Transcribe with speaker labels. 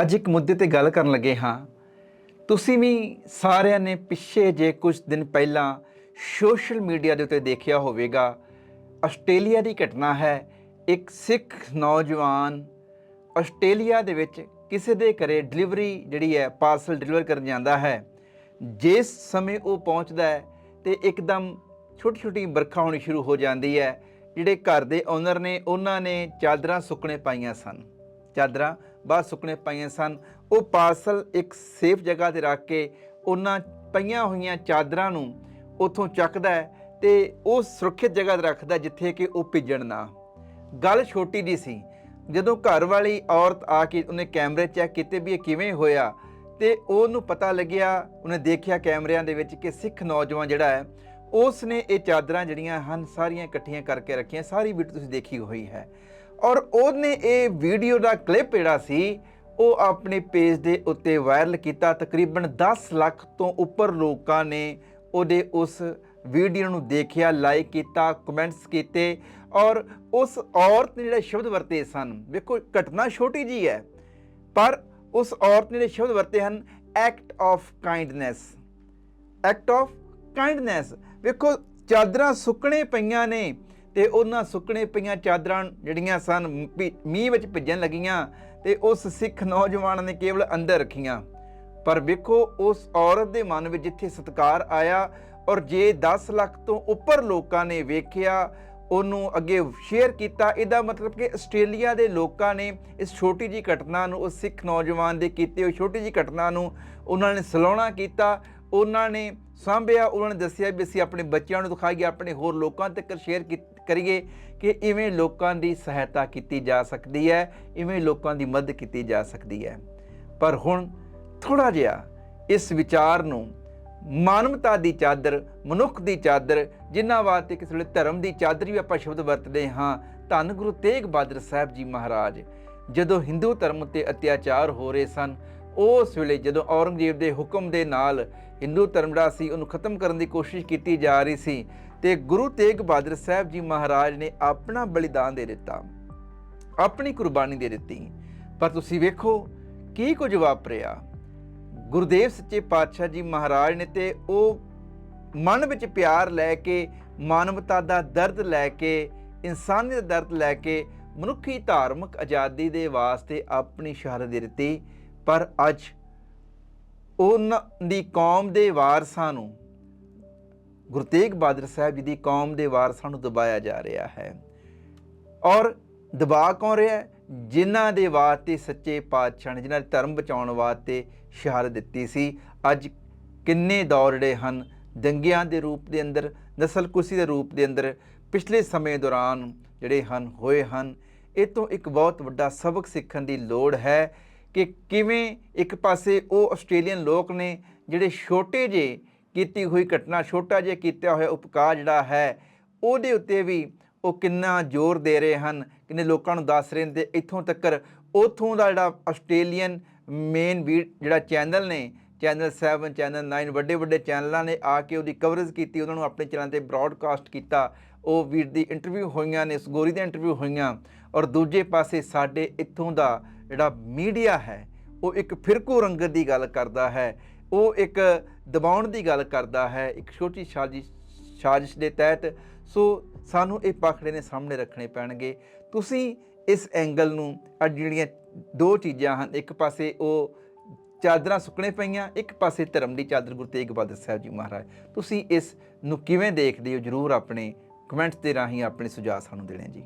Speaker 1: ਅੱਜ ਇੱਕ ਮੁੱਦੇ ਤੇ ਗੱਲ ਕਰਨ ਲੱਗੇ ਹਾਂ। ਤੁਸੀਂ ਵੀ ਸਾਰਿਆਂ ਨੇ ਪਿੱਛੇ ਜੇ ਕੁਝ ਦਿਨ ਪਹਿਲਾਂ ਸੋਸ਼ਲ ਮੀਡੀਆ ਦੇ ਉੱਤੇ ਦੇਖਿਆ ਹੋਵੇਗਾ, ਆਸਟ੍ਰੇਲੀਆ ਦੀ ਘਟਨਾ ਹੈ। ਇੱਕ ਸਿੱਖ ਨੌਜਵਾਨ ਆਸਟ੍ਰੇਲੀਆ ਦੇ ਵਿੱਚ ਕਿਸੇ ਦੇ ਘਰੇ ਡਿਲੀਵਰੀ ਜਿਹੜੀ ਹੈ, ਪਾਰਸਲ ਡਿਲੀਵਰ ਕਰਨ ਜਾਂਦਾ ਹੈ। ਜਿਸ ਸਮੇਂ ਉਹ ਪਹੁੰਚਦਾ ਹੈ ਤੇ ਇੱਕਦਮ ਛੋਟੀ ਛੋਟੀ ਵਰਖਾ ਹੋਣੀ ਸ਼ੁਰੂ ਹੋ ਜਾਂਦੀ ਹੈ, ਜਿਹੜੇ ਘਰ ਦੇ ਓਨਰ ਨੇ, ਉਹਨਾਂ ਨੇ ਚਾਦਰਾਂ ਸੁੱਕਣੇ ਪਾਈਆਂ ਸਨ। ਚਾਦਰਾਂ ਬਾਹਰ ਸੁੱਕਣੇ ਪਾਈਆਂ ਸਨ। ਉਹ ਪਾਰਸਲ ਇੱਕ ਸੇਫ ਜਗ੍ਹਾ ਤੇ ਰੱਖ ਕੇ ਉਹਨਾਂ ਪਈਆਂ ਹੋਈਆਂ ਚਾਦਰਾਂ ਨੂੰ ਉੱਥੋਂ ਚੱਕਦਾ ਹੈ ਤੇ ਉਹ ਸੁਰੱਖਿਅਤ ਜਗ੍ਹਾ ਤੇ ਰੱਖਦਾ ਜਿੱਥੇ ਕਿ ਉਹ ਭਿੱਜਣ ਨਾ। ਗੱਲ ਛੋਟੀ ਜੀ ਸੀ। ਜਦੋਂ ਘਰ ਵਾਲੀ ਔਰਤ ਆ ਕੇ ਉਹਨੇ ਕੈਮਰੇ ਚੈੱਕ ਕੀਤੇ ਵੀ ਇਹ ਕਿਵੇਂ ਹੋਇਆ ਤੇ ਉਹਨੂੰ ਪਤਾ ਲੱਗਿਆ, ਉਹਨੇ ਦੇਖਿਆ ਕੈਮਰਿਆਂ ਦੇ ਵਿੱਚ ਕਿ ਸਿੱਖ ਨੌਜਵਾਨ ਜਿਹੜਾ ਹੈ ਉਸ ਨੇ ਇਹ ਚਾਦਰਾਂ ਜਿਹੜੀਆਂ ਹਨ, ਸਾਰੀਆਂ ਇਕੱਠੀਆਂ ਕਰਕੇ ਰੱਖੀਆਂ। ਸਾਰੀ ਵੀਡੀਓ ਤੁਸੀਂ ਦੇਖੀ ਹੋਈ ਹੈ। ਔਰ ਉਹਨੇ ਇਹ ਵੀਡੀਓ ਦਾ ਕਲਿੱਪ ਜਿਹੜਾ ਸੀ, ਉਹ ਆਪਣੇ ਪੇਜ ਦੇ ਉੱਤੇ ਵਾਇਰਲ ਕੀਤਾ। ਤਕਰੀਬਨ 10 ਲੱਖ ਤੋਂ ਉੱਪਰ ਲੋਕਾਂ ਨੇ ਉਹਦੇ ਉਸ ਵੀਡੀਓ ਨੂੰ ਦੇਖਿਆ ਲਾਈਕ ਕੀਤਾ ਕਮੈਂਟਸ ਕੀਤੇ। ਔਰ ਉਸ ਔਰਤ ਨੇ ਜਿਹੜੇ ਸ਼ਬਦ ਵਰਤੇ ਸਨ, ਵੇਖੋ, ਘਟਨਾ ਛੋਟੀ ਜੀ ਹੈ, ਪਰ ਉਸ ਔਰਤ ਨੇ ਜਿਹੜੇ ਸ਼ਬਦ ਵਰਤੇ ਹਨ act of kindness act of kindness ਵੇਖੋ, ਚਾਦਰਾਂ ਸੁੱਕਣੇ ਪਈਆਂ ਨੇ ਤੇ ਉਹਨਾਂ ਸੁੱਕਣੇ ਪਈਆਂ ਚਾਦਰਾਂ ਜਿਹੜੀਆਂ ਸਨ ਮੀ- ਮੀਂਹ ਵਿੱਚ ਭਿੱਜਣ ਲੱਗੀਆਂ ਤੇ ਉਸ ਸਿੱਖ ਨੌਜਵਾਨ ਨੇ ਕੇਵਲ ਅੰਦਰ ਰੱਖੀਆਂ। ਪਰ ਵੇਖੋ, ਉਸ ਔਰਤ ਦੇ ਮਨ ਵਿੱਚ ਜਿੱਥੇ ਸਤਕਾਰ ਆਇਆ ਔਰ ਜੇ 10 ਲੱਖ ਤੋਂ ਉੱਪਰ ਲੋਕਾਂ ਨੇ ਵੇਖਿਆ, ਉਹਨੂੰ ਅੱਗੇ ਸ਼ੇਅਰ ਕੀਤਾ, ਇਹਦਾ ਮਤਲਬ ਕਿ ਆਸਟ੍ਰੇਲੀਆ ਦੇ ਲੋਕਾਂ ਨੇ ਇਸ ਛੋਟੀ ਜੀ ਘਟਨਾ ਨੂੰ, ਉਸ ਸਿੱਖ ਨੌਜਵਾਨ ਦੇ ਕੀਤੇ ਹੋਏ ਛੋਟੀ ਜੀ ਘਟਨਾ ਨੂੰ ਉਹਨਾਂ ਨੇ ਸਲਾਹਣਾ ਕੀਤਾ, ਉਹਨਾਂ ਨੇ ਸਾਂਭਿਆ, ਉਹਨਾਂ ਨੇ ਦੱਸਿਆ ਵੀ ਅਸੀਂ ਆਪਣੇ ਬੱਚਿਆਂ ਨੂੰ ਦਿਖਾਈਏ, ਆਪਣੇ ਹੋਰ ਲੋਕਾਂ ਤੱਕ ਸ਼ੇਅਰ ਕਰੀਏ ਕਿ ਇਵੇਂ ਲੋਕਾਂ ਦੀ ਸਹਾਇਤਾ ਕੀਤੀ ਜਾ ਸਕਦੀ ਹੈ, ਇਵੇਂ ਲੋਕਾਂ ਦੀ ਮਦਦ ਕੀਤੀ ਜਾ ਸਕਦੀ ਹੈ। ਪਰ ਹੁਣ ਥੋੜਾ ਜਿਹਾ ਇਸ ਵਿਚਾਰ ਨੂੰ ਮਾਨਵਤਾ ਦੀ ਚਾਦਰ, ਮਨੁੱਖ ਦੀ ਚਾਦਰ, ਜਿਨ੍ਹਾਂ ਵਾਸਤੇ ਕਿਸੇ ਵੇਲੇ ਧਰਮ ਦੀ ਚਾਦਰ ਵੀ ਆਪਾਂ ਸ਼ਬਦ ਵਰਤਦੇ ਹਾਂ, ਧੰਨ ਗੁਰੂ ਤੇਗ ਬਹਾਦਰ ਸਾਹਿਬ ਜੀ ਮਹਾਰਾਜ, ਜਦੋਂ ਹਿੰਦੂ ਧਰਮ ਉੱਤੇ ਅਤਿਆਚਾਰ ਹੋ ਰਹੇ ਸਨ, ਉਸ ਵੇਲੇ ਜਦੋਂ ਔਰੰਗਜ਼ੇਬ ਦੇ ਹੁਕਮ ਦੇ ਨਾਲ ਹਿੰਦੂ ਧਰਮ ਜਿਹੜਾ ਸੀ, ਉਹਨੂੰ ਖਤਮ ਕਰਨ ਦੀ ਕੋਸ਼ਿਸ਼ ਕੀਤੀ ਜਾ ਰਹੀ ਸੀ ਤੇ ਗੁਰੂ ਤੇਗ ਬਹਾਦਰ ਸਾਹਿਬ ਜੀ ਮਹਾਰਾਜ ਨੇ ਆਪਣਾ ਬਲੀਦਾਨ ਦੇ ਦਿੱਤਾ। ਆਪਣੀ ਕੁਰਬਾਨੀ ਦੇ ਦਿੱਤੀ। ਪਰ ਤੁਸੀਂ ਵੇਖੋ ਕੀ ਕੁਝ ਵਾਪਰਿਆ। ਗੁਰਦੇਵ ਸੱਚੇ ਪਾਤਸ਼ਾਹ ਜੀ ਮਹਾਰਾਜ ਨੇ ਤੇ ਉਹ ਮਨ ਵਿੱਚ ਪਿਆਰ ਲੈ ਕੇ, ਮਾਨਵਤਾ ਦਾ ਦਰਦ ਲੈ ਕੇ, ਇਨਸਾਨੀਅਤ ਦਾ ਦਰਦ ਲੈ ਕੇ ਮਨੁੱਖੀ ਧਾਰਮਿਕ ਆਜ਼ਾਦੀ ਦੇ ਵਾਸਤੇ ਆਪਣੀ ਸ਼ਹਾਦਤ ਦੇ ਦਿੱਤੀ। ਪਰ ਅੱਜ ਉਹਨਾਂ ਦੀ ਕੌਮ ਦੇ ਵਾਰਸਾਂ ਨੂੰ ਗੁਰੂ ਤੇਗ ਬਹਾਦਰ ਸਾਹਿਬ ਜੀ ਦੀ ਕੌਮ ਦੇ ਵਾਰਸਾਂ ਨੂੰ ਦਬਾਇਆ ਜਾ ਰਿਹਾ ਹੈ। ਔਰ ਦਬਾ ਕੌਣ ਰਿਹਾ ਜਿਨ੍ਹਾਂ ਦੇ ਵਾਸਤੇ ਸੱਚੇ ਪਾਤਸ਼ਾਹ ਨੇ, ਜਿਨ੍ਹਾਂ ਦੇ ਧਰਮ ਬਚਾਉਣ ਵਾਸਤੇ ਸ਼ਹਾਦਤ ਦਿੱਤੀ ਸੀ। ਅੱਜ ਕਿੰਨੇ ਦੌਰ ਜਿਹੜੇ ਹਨ, ਦੰਗਿਆਂ ਦੇ ਰੂਪ ਦੇ ਅੰਦਰ, ਨਸਲਕੁਸ਼ੀ ਦੇ ਰੂਪ ਦੇ ਅੰਦਰ, ਪਿਛਲੇ ਸਮੇਂ ਦੌਰਾਨ ਜਿਹੜੇ ਹਨ, ਹੋਏ ਹਨ। ਇਹ ਤੋਂ ਇੱਕ ਬਹੁਤ ਵੱਡਾ ਸਬਕ ਸਿੱਖਣ ਦੀ ਲੋੜ ਹੈ ਕਿ ਕਿਵੇਂ ਇੱਕ ਪਾਸੇ ਉਹ ਆਸਟ੍ਰੇਲੀਅਨ ਲੋਕ ਨੇ ਜਿਹੜੇ ਛੋਟੇ ਜਿਹੇ ਕੀਤੀ ਹੋਈ ਘਟਨਾ ਛੋਟਾ ਜਿਹਾ ਕੀਤਾ ਹੋਇਆ ਉਪਕਾਰ ਜਿਹੜਾ ਹੈ, ਉਹਦੇ ਉੱਤੇ ਵੀ ਉਹ ਕਿੰਨਾ ਜ਼ੋਰ ਦੇ ਰਹੇ ਹਨ, ਕਿੰਨੇ ਲੋਕਾਂ ਨੂੰ ਦੱਸ ਰਹੇ ਨੇ ਤੇ ਇੱਥੋਂ ਤੱਕਰ ਉਥੋਂ ਦਾ ਜਿਹੜਾ ਆਸਟ੍ਰੇਲੀਅਨ ਮੇਨ ਵੀ ਜਿਹੜਾ ਚੈਨਲ ਨੇ, ਚੈਨਲ 7 ਚੈਨਲ 9 ਵੱਡੇ ਵੱਡੇ ਚੈਨਲਾਂ ਨੇ ਆ ਕੇ ਉਹਦੀ ਕਵਰੇਜ ਕੀਤੀ, ਉਹਨਾਂ ਨੂੰ ਆਪਣੇ ਚੈਨਲ ਤੇ ਬ੍ਰਾਡਕਾਸਟ ਕੀਤਾ, ਉਹ ਵੀਰ ਦੀ ਇੰਟਰਵਿਊ ਹੋਈਆਂ ਨੇ ਇਸ ਗੋਰੀ ਦੀ ਇੰਟਰਵਿਊ ਹੋਈਆਂ, ਔਰ ਦੂਜੇ ਪਾਸੇ ਸਾਡੇ ਇੱਥੋਂ ਦਾ ਜਿਹੜਾ ਮੀਡੀਆ ਹੈ, ਉਹ ਇੱਕ ਫਿਰਕੂ ਰੰਗਤ ਦੀ ਗੱਲ ਕਰਦਾ ਹੈ ਉਹ ਇੱਕ ਦਬਾਉਣ ਦੀ ਗੱਲ ਕਰਦਾ ਹੈ, ਇੱਕ ਛੋਟੀ ਸਾਜ਼ਿਸ਼ ਸਾਜ਼ਿਸ਼ ਦੇ ਤਹਿਤ। ਸੋ ਸਾਨੂੰ ਇਹ ਪਖੜੇ ਨੇ ਸਾਹਮਣੇ ਰੱਖਣੇ ਪੈਣਗੇ। ਤੁਸੀਂ ਇਸ ਐਂਗਲ ਨੂੰ ਅੱਜ ਜਿਹੜੀਆਂ ਦੋ ਚੀਜ਼ਾਂ ਹਨ, ਇੱਕ ਪਾਸੇ ਉਹ ਚਾਦਰਾਂ ਸੁੱਕਣੇ ਪਈਆਂ, ਇੱਕ ਪਾਸੇ ਧਰਮ ਦੀ ਚਾਦਰ ਗੁਰੂ ਤੇਗ ਬਹਾਦਰ ਸਾਹਿਬ ਜੀ ਮਹਾਰਾਜ। ਤੁਸੀਂ ਇਸ ਨੂੰ ਕਿਵੇਂ ਦੇਖਦੇ ਹੋ? ਜਰੂਰ ਆਪਣੇ ਕਮੈਂਟਸ ਦੇ ਰਾਹੀਂ ਆਪਣੇ ਸੁਝਾਅ ਸਾਨੂੰ ਦੇਣੇ ਜੀ।